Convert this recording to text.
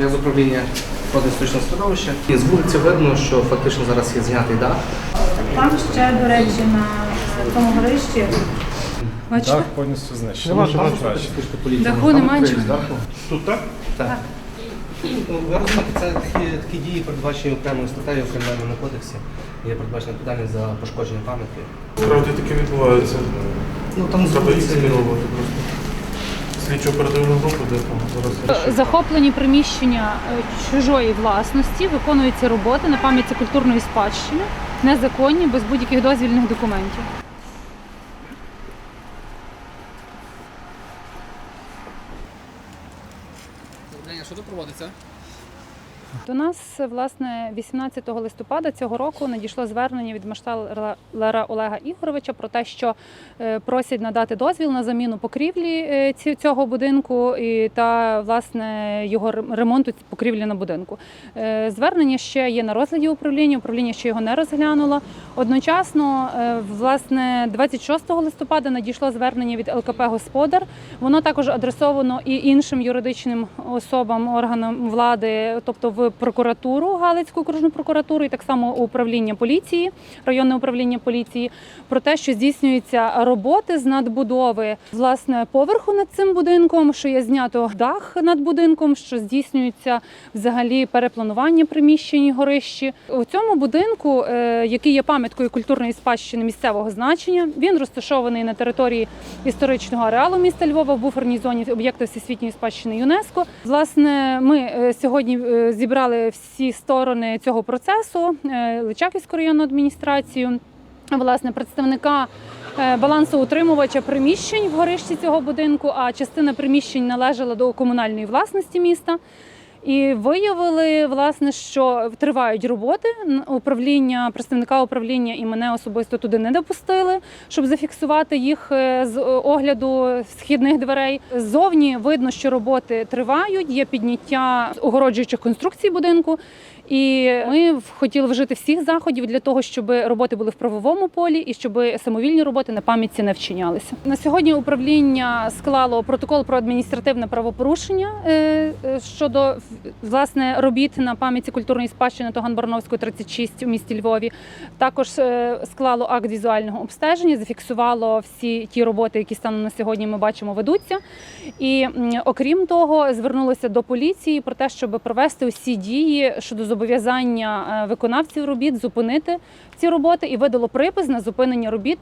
Я з управління водоісточного середовища. І з вулиці видно, що фактично зараз є знятий дах. Там ще, до речі, на тому горищі. Бачите? Дах повністю знищений. Нема там краще. спишка. Даху немає нічого. Тут так? Так. Ну, Ви розумієте, це такі, такі дії, передбачені окремою статтею в кримінальному кодексі. Є передбачена відповідальність за пошкодження пам'ятки. Справді таке відбувається. Ну там змінювати просто. Слідчу оперативну групу, де там зараз. Захоплені приміщення е, чужої власності, виконуються роботи на пам'ятці культурної спадщини, незаконні, без будь-яких дозвільних документів. Що тут проводиться? До нас, власне, 18 листопада цього року надійшло звернення від Машталера Олега Ігоровича про те, що е, просять надати дозвіл на заміну покрівлі е, цього будинку і та власне його ре- ремонту покрівлі на будинку. Е, Звернення ще є на розгляді управління. Управління ще його не розглянуло. Одночасно, власне, 26 листопада надійшло звернення від ЛКП Господар. Воно також адресовано і іншим юридичним особам, органам влади, тобто прокуратуру, Галицьку окружну прокуратуру, і так само у управління поліції, районне управління поліції, про те, що здійснюються роботи з надбудови власне поверху над цим будинком, що є знято дах над будинком, що здійснюється взагалі перепланування приміщень горищі. У цьому будинку, е, який є пам'яткою культурної спадщини місцевого значення, він розташований на території історичного ареалу міста Львова в буферній зоні об'єкту всесвітньої спадщини ЮНЕСКо. Власне, ми е, сьогодні е, зібрали всі сторони цього процесу, е, Личаківську районну адміністрацію, власне, представника. е, Балансоутримувача приміщень в горищі цього будинку, а частина приміщень належала до комунальної власності міста. І виявили, власне, що тривають роботи. Управління, представника управління і мене особисто туди не допустили, щоб зафіксувати їх е, з е, огляду східних дверей. Ззовні видно, що роботи тривають, є підняття огороджуючих конструкцій будинку. І ми хотіли вжити всіх заходів для того, щоб роботи були в правовому полі і щоб самовільні роботи на пам'ятці не вчинялися. На сьогодні управління склало протокол про адміністративне правопорушення е, е, щодо власне робіт на пам'ятці культурної спадщини Тоган-Барновської 36 у місті Львові. Також е, склало акт візуального обстеження, зафіксувало всі ті роботи, які станом на сьогодні ми бачимо, ведуться. І окрім того, звернулося до поліції про те, щоб провести усі дії щодо зобов'язання е, виконавців робіт зупинити ці роботи і видало припис на зупинення робіт.